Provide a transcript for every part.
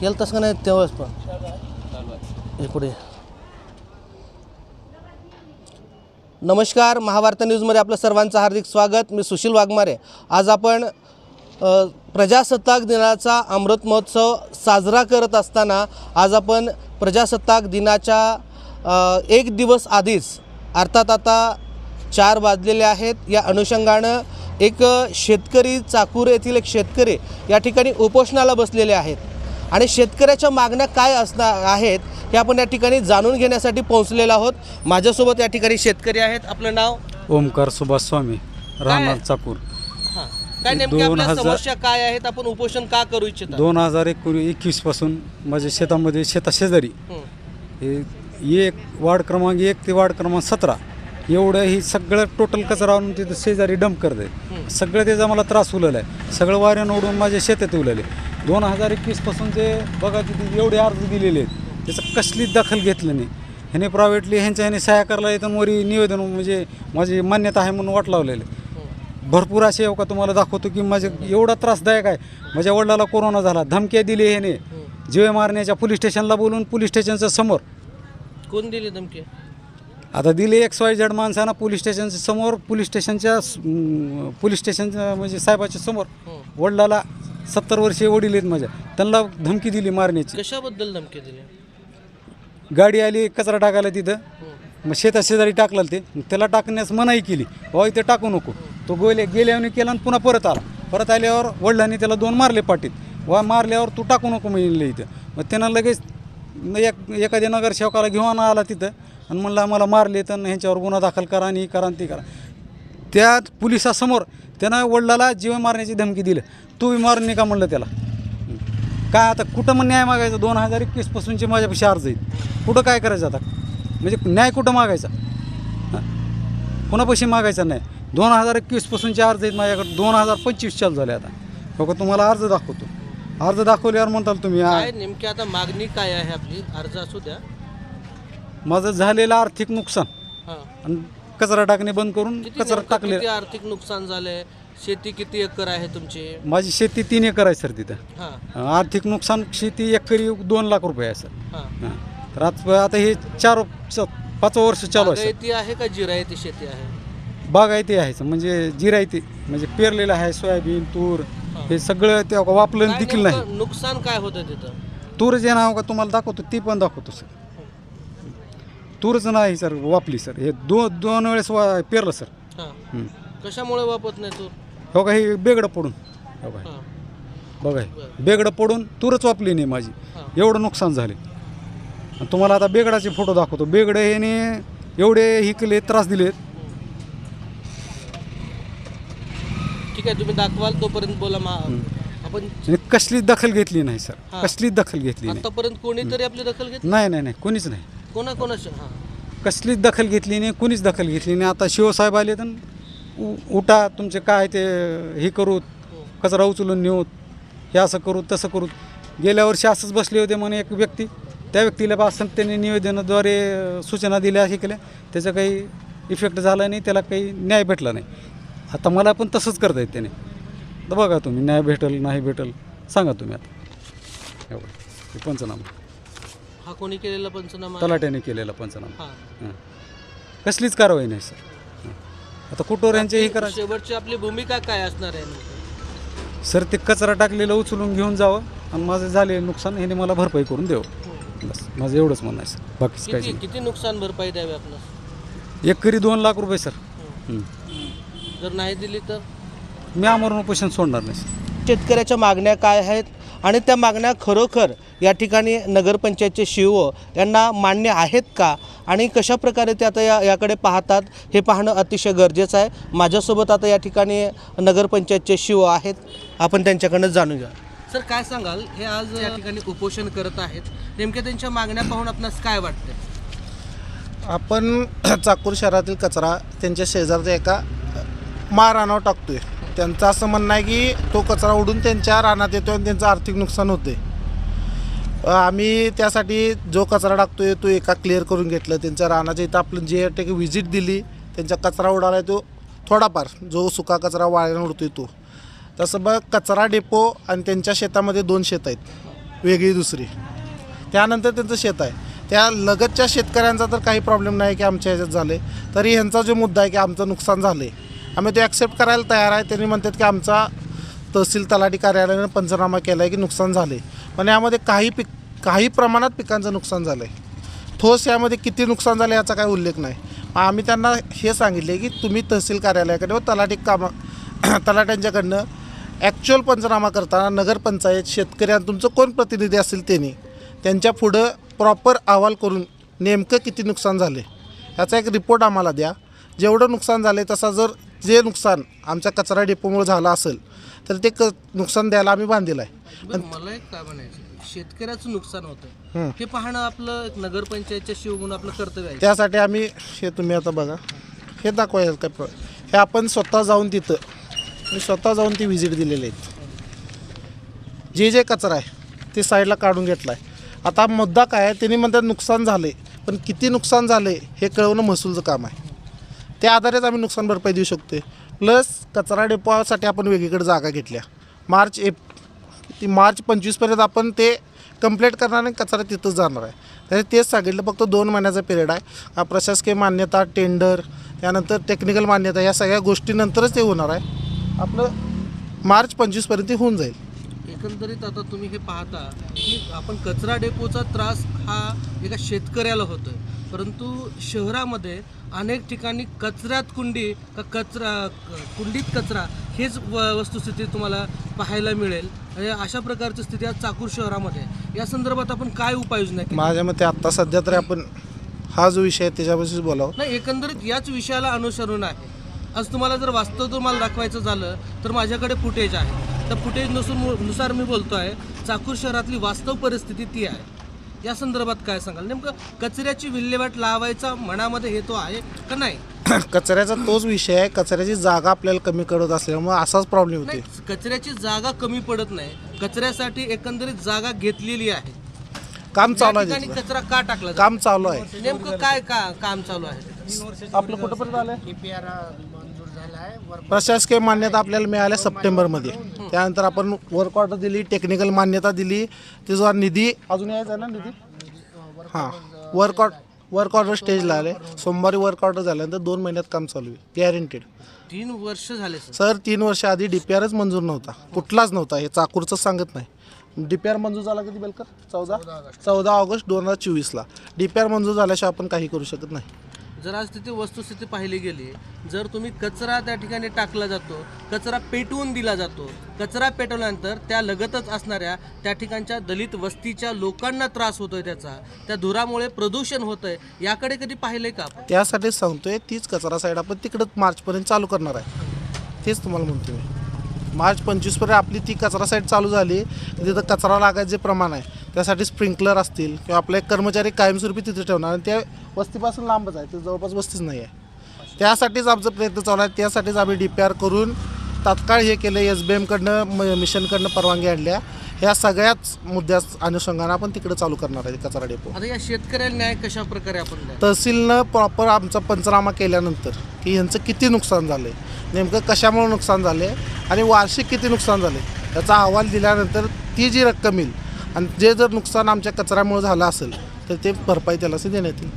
केलं तसं का नाही तेव्हाच पण? पुढे नमस्कार महाभारत न्यूजमध्ये आपलं सर्वांचं हार्दिक स्वागत. मी सुशील वाघमारे. आज आपण प्रजासत्ताक दिनाचा अमृत महोत्सव साजरा करत असताना आज आपण प्रजासत्ताक दिनाच्या एक दिवस आधीच अर्थात आता चार वाजलेले आहेत. या अनुषंगानं एक शेतकरी चाकूर येथील एक शेतकरी या ठिकाणी उपोषणाला बसलेले आहेत. आणि शेतकऱ्याच्या मागण्या काय असणार आहेत हे आपण या ठिकाणी जाणून घेण्यासाठी पोहोचलेलो आहोत. माझ्यासोबत या ठिकाणी शेतकरी आहेत. आपलं नाव? ओमकार सुभाष स्वामी राहणार चाकूर. हां. काय नेमकी दोन आपल्या हजार- समस्या काय आहेत? आपण उपोषण का करू इच्छिता? दोन हजार एकोणी एकवीसपासून माझ्या शेतामध्ये शेता शेजारी. हं. हे एक वार्ड क्रमांक एक ते वार्ड क्रमांक सतरा. एवढं ही सगळं टोटल कचरा आणून तिथं शेजारी डंप करते सगळं त्याचा मला त्रास उलवला आहे. सगळं वाऱ्यानं उडून माझ्या शेतात उलले दोन हजार एकवीसपासून जे बघा तिथे एवढे अर्ज दिलेले आहेत. त्याचं कसलीच दखल घेतलं नाही. ह्याने प्रायव्हेटली ह्यांच्या ह्याने सहाय्य करायला येतं वरी निवेदन म्हणजे माझी मान्यता आहे म्हणून वाट लावलेलं आहे. भरपूर असे हो का तुम्हाला दाखवतो की माझे एवढा त्रासदायक आहे. माझ्या वडिलाला कोरोना झाला. धमक्या दिली ह्याने. जीवे मारण्याच्या पोलीस स्टेशनला बोलून पोलीस स्टेशनच्या समोर. कोण दिली धमकी? आता दिले एक्स वाय झेड माणसानं पोलीस स्टेशनच्या समोर पोलीस स्टेशनच्या पोलीस स्टेशनच्या म्हणजे साहेबाच्या समोर. हं. वडिलाला सत्तर वर्षीय वडील आहेत माझ्या. त्यांना धमकी दिली मारण्याची. कशाबद्दल धमकी दिली? गाडी आली कचरा टाकायला तिथं. मग शेता शेजारी टाकला ते. त्याला टाकण्यास मनाई केली. बाबा इथे टाकू नको. तो गेले गेल्याने केला आणि पुन्हा परत आला. परत आल्यावर वडिलांनी त्याला दोन मारले पाटीत वा मारल्यावर तू टाकू नको म्हणले इथं. मग त्यानं लगेच एक एखाद्या नगरसेवकाला घेऊन आला तिथं. आणि म्हणलं मला मारले तर ह्यांच्यावर गुन्हा दाखल करा आणि हे करा आणि ते करा. त्या पोलिसासमोर त्यानं वडिलाला जीव मारण्याची धमकी दिली. तू बी मारून नाही का म्हणलं त्याला. काय आता कुठं मग न्याय मागायचा? दोन हजार एकवीसपासूनचे माझ्यापेक्षा अर्ज आहेत. कुठं काय करायचं आता? म्हणजे न्याय कुठं मागायचा? कोणापाशी मागायचा नाही दोन हजार एकवीसपासूनचे अर्ज आहेत माझ्याकडे. दोन हजार पंचवीस चालू झाले आता. बघा तुम्हाला अर्ज दाखवतो. अर्ज दाखवल्यावर म्हणताल तुम्ही काय नेमकी आता मागणी काय आहे आपली? अर्ज असू द्या. माझं झालेलं आर्थिक नुकसान. हां. आणि कचरा टाकणे बंद करून किती कचरा नेमकं टाकले आर्थिक नुकसान झालंय? शेती किती एकर आहे तुमची? माझी शेती तीन एकर आहे सर तिथं. हां. आर्थिक नुकसान शेती एकरी दोन लाख रुपये आहे सर. हां. हां. तर आज आता हे चार च- पाचवं वर्ष चालू आहे बागायती आहे का जिरायती शेती आहे? बागायती आहे सर. म्हणजे जिरायती म्हणजे पेरलेलं आहे सोयाबीन तूर हे. सगळं ते वापलं काय देखील नाही. नेमकं नुकसान काय होतं तिथं? तूर जे नाव का तुम्हाला दाखवतो ती पण दाखवतो सर. तूरच नाही सर वापली सर. हे दोन दोन वेळेस वा पेरलं सर. हां. हं. कशामुळे वापरत नाही तू हो का हे बेगडं पडून. हो का. हां. बघा हे. बेगडं पडून तूरच वापली नाही माझी. हां. एवढं नुकसान झाले. आणि तुम्हाला आता बेगडाचे फोटो दाखवतो. बेगडं ह्याने एवढे हिकले त्रास दिलेत. ठीक आहे तुम्ही दाखवाल तोपर्यंत बोला मा आपण आणि कसलीच दखल घेतली नाही सर. हां. कसलीच दखल घेतली नाही. आतापर्यंत कोणीतरी आपली दखल घेतली? नाही नाही नाही. कोणीच नाही. कोणा कोणाशी हां. कसलीच दखल घेतली नाही कोणीच दखल घेतली नाही. आता शिवसाहेब आले तर उ- उठा तुमचे काय ते हे करू कचरा उचलून नेऊ. हे असं करू तसं करू. गेल्या वर्षी असंच बसले होते म्हणे एक व्यक्ती. त्या व्यक्तीला असं त्यांनी निवेदनाद्वारे अ, सूचना दिल्या हे केल्या. त्याचा काही इफेक्ट झाला नाही त्याला काही न्याय भेटला नाही. आता मला पण तसंच करता येत त्याने. तर बघा तुम्ही न्याय भेटल नाही भेटल सांगा तुम्ही आता. एवढं. हे पंचनामा. हा कोणी केलेला पंचनामा आहे? तलाट्याने केलेला पंचनामा. हां. हं. कसलीच कारवाई नाही सर. हं. आता कुठवर यांचे हे करा शेवटची आपली भूमिका काय असणार आहे नेमकं? सर ते कचरा टाकलेलं उचलून घेऊन जावं आणि माझं झाले नुकसान ह्याने मला भरपाई करून द्यावं बस माझं एवढंच म्हणणं आहे सर. बाकीच काहीच किती किती नुकसान भरपाई द्यावी आपलं? नाही एकरी दोन लाख रुपये सर. हं. जर नाही दिली तर? मी आमरण उपोषण सोडणार नाही सर. शेतकऱ्याच्या मागण्या काय आहेत? आणि त्या मागण्या खरोखर या ठिकाणी नगरपंचायतचे शिव यांना मान्य आहेत का? आणि कशा प्रकारे ते आता या याकडे पाहतात? हे पाहणं अतिशय गरजेचं आहे. माझ्यासोबत आता या ठिकाणी नगरपंचायतचे शिव आहेत. आपण त्यांच्याकडनं जाणून घ्या. सर काय सांगाल? हे आज या ठिकाणी उपोषण करत आहेत. नेमक्या त्यांच्या मागण्या पाहून आपणास काय वाटतं आपण चाकूर शहरातील कचरा त्यांच्या शेजारच्या एका महारानावर टाकतोय. त्यांचं असं म्हणणं आहे की तो कचरा उडून त्यांच्या रानात येतो आणि त्यांचं आर्थिक नुकसान होते आम्ही त्यासाठी जो कचरा टाकतोय तो एका क्लिअर करून घेतलं. त्यांच्या रानाच्या इथं आपण जे टेक व्हिजिट दिली. त्यांचा कचरा उडाला तो थोडाफार जो सुका कचरा वाळ्यानं उडतोय तो. तसं बघ कचरा डेपो आणि त्यांच्या शेतामध्ये दोन शेत आहेत. वेगळी दुसरी. त्यानंतर त्यांचं शेत आहे. त्या लगतच्या शेतकऱ्यांचा तर काही प्रॉब्लेम नाही की आमच्या ह्याच्यात झाले तरी ह्यांचा जो मुद्दा आहे की आमचं नुकसान झालं आहे आम्ही ते ॲक्सेप्ट करायला तयार आहे. त्यांनी म्हणतात की आमचा तहसील तलाठी कार्यालयानं पंचनामा केला आहे की नुकसान झाले पण यामध्ये काही पिक काही प्रमाणात पिकांचं नुकसान झालं आहे ठोस यामध्ये किती नुकसान झालं याचा काही उल्लेख नाही. आम्ही त्यांना हे सांगितले की तुम्ही तहसील कार्यालयाकडे व तलाठी कामा तलाट्यांच्याकडनं ॲक्च्युअल पंचनामा करताना नगरपंचायत शेतकऱ्यांना तुमचं कोण प्रतिनिधी असेल त्यांनी त्यांच्या पुढं प्रॉपर अहवाल करून नेमकं किती नुकसान झाले याचा एक रिपोर्ट आम्हाला द्या. जेवढं नुकसान झालं तसा जर जे नुकसान आमच्या कचरा डेपोमुळे झालं असेल तर ते क नुकसान द्यायला आम्ही बांधील आहे. बरं, मला एक काय म्हणायचं शेतकऱ्याचं नुकसान होतं. हं. हे पाहणं आपलं एक नगरपंचायतच्या शिवगुण आपलं कर्तव्य आहे. त्यासाठी आम्ही हे तुम्ही आता बघा हे दाखवायचं काय प्र हे आपण स्वतः जाऊन तिथं मी स्वतः जाऊन ती व्हिजिट दिलेली आहेत. जे जे कचरा आहे ते साईडला काढून घेतला आहे आता मुद्दा काय आहे त्यांनी म्हणतात नुकसान झाले पण किती नुकसान झाले हे कळवणं महसूलचं काम आहे. त्या आधारेच आम्ही नुकसान भरपाई देऊ शकतो प्लस कचरा डेपोसाठी आपण वेगळीकडे जागा घेतल्या. मार्च एप ती मार्च पंचवीसपर्यंत आपण ते कंप्लीट करणार आणि कचरा तिथंच जाणार आहे. त्याचे तेच सांगितलं फक्त दोन महिन्याचा पिरियड आहे. प्रशासकीय मान्यता टेंडर त्यानंतर टेक्निकल मान्यता या सगळ्या गोष्टीनंतरच ते होणार आहे. आपलं मार्च पंचवीसपर्यंत होऊन जाईल. एकंदरीत आता तुम्ही हे पाहता की आपण कचरा डेपोचा त्रास हा एका शेतकऱ्याला होतोय. परंतु शहरामध्ये अनेक ठिकाणी कचऱ्यात कुंडी का कचरा कुंडीत कचरा हेच व वस्तुस्थिती तुम्हाला पाहायला मिळेल. अशा प्रकारची स्थिती आज चाकूर शहरामध्ये. या संदर्भात आपण काय उपाययोजना केली? माझ्या मते आत्ता सध्या तरी आपण हा जो विषय आहे त्याच्यापासून बोलावं. नाही एकंदरीत याच विषयाला अनुसरून आहे. आज तुम्हाला जर वास्तव तुम्हाला दाखवायचं झालं तर माझ्याकडे फुटेज आहे. त्या फुटेज नसून नुसार मी बोलतो आहे चाकूर शहरातली वास्तव परिस्थिती ती आहे. या संदर्भात काय सांगाल? नेमकं कचऱ्याची विल्हेवाट लावायचा मनामध्ये हेतू आहे का नाही? कचऱ्याचा तोच विषय आहे. कचऱ्याची जागा आपल्याला कमी करत असल्यामुळे असाच प्रॉब्लेम होते नाही कचऱ्याची जागा कमी पडत नाही. कचऱ्यासाठी एकंदरीत जागा घेतलेली आहे. काम त्या चालू आहे ठिकाणी तिथलं. कचरा का टाकला जातो? काम चालू आहे. नेमकं काय का काम चालू आहे? आपलं कुठंपर्यंत आलं प्रशासकीय मान्यता आपल्याला मिळाल्या सप्टेंबरमध्ये. त्यानंतर आपण वर्क ऑर्डर दिली टेक्निकल मान्यता दिली. त्याचा निधी अजून यायचा ना निधी? हां. वर्क ऑर्डर वर्क ऑर्डर स्टेजला आले. सोमवारी वर्क ऑर्डर झाल्यानंतर दोन महिन्यात काम चालू आहे. गॅरंटेड तीन वर्ष झाले सर. सर तीन वर्ष आधी डी पी आरच मंजूर नव्हता. कुठलाच नव्हता. हे चाकूरचं सांगत नाही. डी पी आर मंजूर झाला कधी बेलकर? चौदा? चौदा ऑगस्ट दोन हजार चोवीसला. डी पी आर मंजूर झाल्याशिवाय आपण काही करू शकत नाही. जर आज तिथे वस्तुस्थिती पाहिली गेली जर तुम्ही कचरा त्या ठिकाणी टाकला जातो कचरा पेटवून दिला जातो कचरा पेटवल्यानंतर त्या लगतच असणाऱ्या त्या ठिकाणच्या दलित वस्तीच्या लोकांना त्रास होतोय त्याचा. त्या धुरामुळे प्रदूषण होतंय. याकडे कधी पाहिलंय का त्यासाठी सांगतोय तीच कचरा साईड आपण तिकडं मार्चपर्यंत चालू करणार आहे. तेच तुम्हाला म्हणतो मी. मार्च पंचवीसपर्यंत आपली ती कचरा साईड चालू झाली तिथं कचरा लागायचं प्रमाण आहे. त्यासाठी स्प्रिंकलर असतील किंवा आपले कर्मचारी कायमस्वरूपी तिथे ठेवणार आणि त्या वस्तीपासून लांबच आहे ते जवळपास वस्तीच नाही आहे. त्यासाठीच आमचा प्रयत्न चालू आहे त्यासाठीच आम्ही डी पी आर करून तात्काळ हे केलं एस बी एमकडनं म मिशनकडनं परवानगी आणल्या. ह्या सगळ्याच मुद्द्या अनुषंगानं आपण तिकडे चालू करणार आहे कचरा डेपो आता या शेतकऱ्याला न्याय कशा प्रकारे आपण? तहसीलनं प्रॉपर आमचा पंचनामा केल्यानंतर की यांचं किती नुकसान झालं आहे नेमकं कशामुळे नुकसान झाले आणि वार्षिक किती नुकसान झाले याचा अहवाल दिल्यानंतर ती जी रक्कम येईल आणि जे जर नुकसान आमच्या कचऱ्यामुळे झालं असेल तर ते भरपाई त्याला असे देण्यात येईल.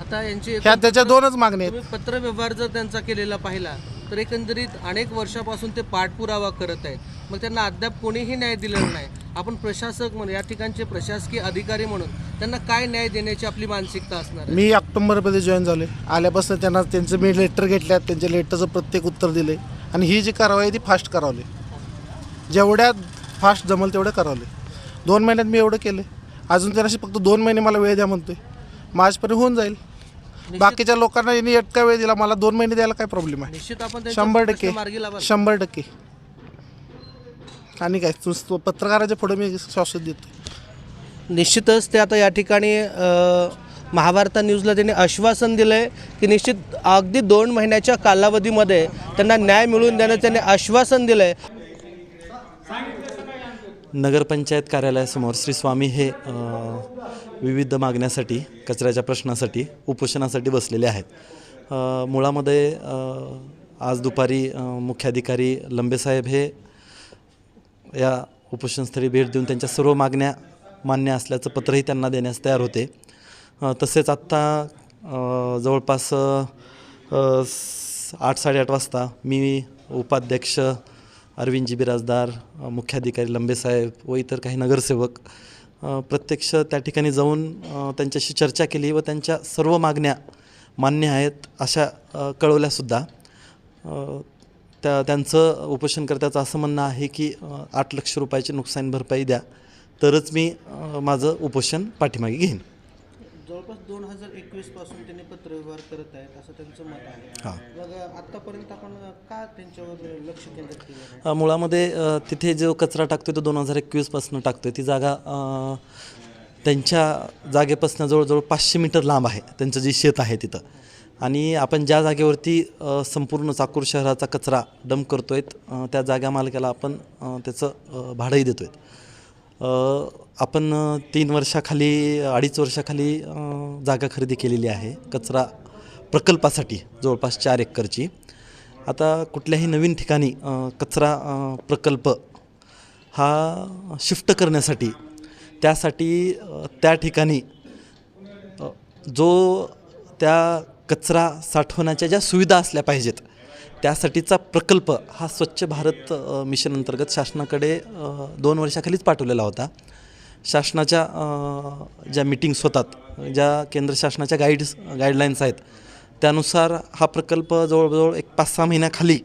आता यांची ह्या त्याच्या दोनच मागण्या आहेत. पत्रव्यवहार जर त्यांचा केलेला पाहिला तर एकंदरीत अनेक वर्षापासून ते पाठपुरावा करत आहेत. मग त्यांना अद्याप कोणीही न्याय दिलेला नाही. आपण प्रशासक म्हणून या ठिकाणचे प्रशासकीय अधिकारी म्हणून त्यांना काय न्याय देण्याची आपली मानसिकता असणार आहे? मी ऑक्टोबरमध्ये जॉईन झाले आल्यापासून त्यांना त्यांचं मी लेटर घेतल्यात त्यांच्या लेटरचं प्रत्येक उत्तर दिले आणि ही जी कारवाई आहे ती फास्ट करावली. जेवढ्या फास्ट जमल तेवढं करावले. दोन महिन्यात मी एवढं केलं अजून त्यांना फक्त दोन महिने मला वेळ द्या म्हणतोय. मार्चपर्यंत होऊन जाईल. बाकीच्या लोकांना यांनी इतका वेळ दिला मला दोन महिने द्यायला काय प्रॉब्लेम आहे? निश्चित आपण त्यांच्या शंभर टक्के. प्रश्न मार्गी लावाल. शंभर टक्के. आणि काय तू तू पत्रकाराच्या पुढे मी शाश्वत देतो निश्चितच ते आता या ठिकाणी अ, महाभारत न्यूजला त्यांनी आश्वासन दिलं आहे की निश्चित अगदी दोन महिन्याच्या कालावधीमध्ये त्यांना न्याय मिळवून देण्याचं त्यांनी आश्वासन दिलं आहे नगरपंचायत कार्यालयासमोर श्री स्वामी हे विविध मागण्यासाठी कचऱ्याच्या प्रश्नासाठी उपोषणासाठी बसलेले आहेत. मुळामध्ये आज दुपारी मुख्याधिकारी लंबेसाहेब हे या उपोषणस्थळी भेट देऊन त्यांच्या सर्व मागण्या मान्य असल्याचं पत्रही त्यांना देण्यास तयार होते. तसेच आत्ता जवळपास स- आठ साडेआठ वाजता मी उपाध्यक्ष अरविंदजी बिराजदार मुख्याधिकारी लंबेसाहेब व इतर काही नगरसेवक प्रत्यक्ष त्या ठिकाणी जाऊन त्यांच्याशी चर्चा केली व त्यांच्या सर्व मागण्या मान्य आहेत अशा कळवल्यासुद्धा. त्या त्यांचं उपोषणकर्त्याचं असं म्हणणं आहे की आठ लक्ष रुपयाची नुकसान भरपाई द्या तरच मी माझं उपोषण पाठीमागे घेईन. जवळपास दोन हजार एकवीसपासून त्यांनी पत्रव्यवहार करत आहेत असं त्यांचं मत आहे. हां. मग आतापर्यंत आपण का त्यांच्यावर लक्ष केंद्रित केलं मुळामध्ये तिथे जो कचरा टाकतोय तो दोन हजार एकवीसपासून टाकतोय. ती जागा त्यांच्या जागेपासून जवळजवळ पाचशे मीटर लांब आहे. त्यांचं जे शेत आहे तिथं. आणि आपण ज्या जागेवरती संपूर्ण चाकूर शहराचा कचरा डंप करतोय त्या जागा मालकाला आपण त्याचं भाडंही देतोय. आपण तीन वर्षाखाली अडीच वर्षाखाली जागा खरेदी केलेली आहे कचरा प्रकल्पासाठी जवळपास चार एकरची. आता कुठल्याही नवीन ठिकाणी कचरा प्रकल्प हा शिफ्ट करण्यासाठी त्यासाठी त्या ठिकाणी जो त्या कचरा साठवण्याच्या ज्या सुविधा असल्या पाहिजेत त्यासाठीचा प्रकल्प हा स्वच्छ भारत मिशन अंतर्गत शासनाकडे दोन वर्षाखालीच पाठवलेला होता. शासनाच्या ज्या मिटिंग्स होतात ज्या केंद्र शासनाच्या गाईड्स गाईडलाईन्स आहेत त्यानुसार हा प्रकल्प जवळजवळ एक पाच सहा महिन्याखाली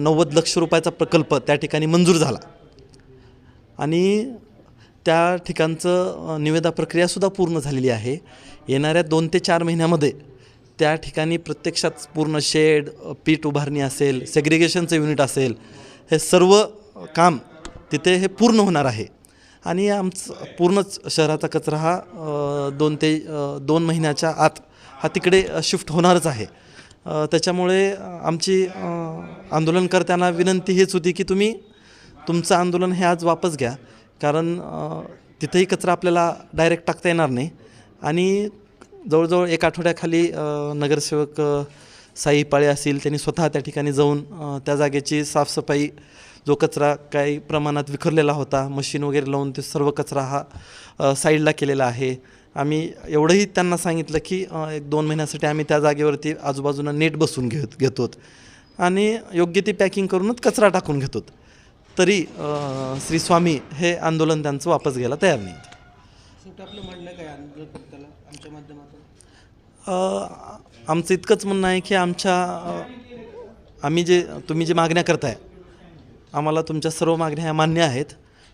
नव्वद लक्ष रुपयाचा प्रकल्प त्या ठिकाणी मंजूर झाला. आणि त्या ठिकाणचं निवेदा प्रक्रियासुद्धा पूर्ण झालेली आहे. येणाऱ्या दोन ते चार महिन्यामध्ये त्या ठिकाणी प्रत्यक्षात पूर्ण शेड पीठ उभारणी असेल सेग्रिगेशनचं युनिट असेल हे सर्व काम तिथे हे पूर्ण होणार आहे. आणि आमचं पूर्णच शहराचा कचरा हा दोन ते दोन महिन्याच्या आत हा तिकडे शिफ्ट होणारच आहे. त्याच्यामुळे आमची आंदोलनकर्त्यांना विनंती हेच होती की तुम्ही तुमचं आंदोलन हे आज वापस घ्या. कारण तिथेही कचरा आपल्याला डायरेक्ट टाकता येणार नाही. आणि जवळजवळ एक आठवड्याखाली नगरसेवक साई पाळे असतील त्यांनी स्वतः त्या ठिकाणी जाऊन त्या जागेची साफसफाई जो कचरा काही प्रमाणात विखरलेला होता मशीन वगैरे लावून ते सर्व कचरा हा साईडला केलेला आहे. आम्ही एवढंही त्यांना सांगितलं की एक दोन महिन्यासाठी आम्ही त्या जागेवरती आजूबाजूला नेट बसून घेत घेतो आणि योग्य ती पॅकिंग करूनच कचरा टाकून घेतो तरी श्री स्वामी हे आंदोलन त्यांचं वापस घ्यायला तयार नाही आपलं म्हणणं काय आंदोलनकर्त्याला आमच्या माध्यमातून अ, आमचं इतकंच म्हणणं आहे की आमच्या आम्ही जे तुम्ही जे मागण्या करताय आम्हाला तुमच्या सर्व मागण्या ह्या मान्य आहेत.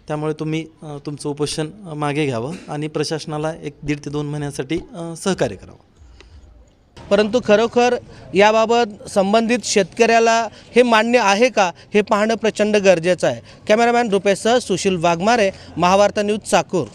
त्यामुळे तुम्ही तुमचं उपोषण मागे घ्यावं आणि प्रशासनाला एक दीड ते दोन महिन्यासाठी सहकार्य करावं. परंतु खरोखर याबाबत संबंधित शेतकऱ्याला हे मान्य आहे का हे पाहणं प्रचंड गरजेचं आहे. कॅमेरामॅन रुपेसह सुशील वाघमारे महावार्ता न्यूज चाकूर.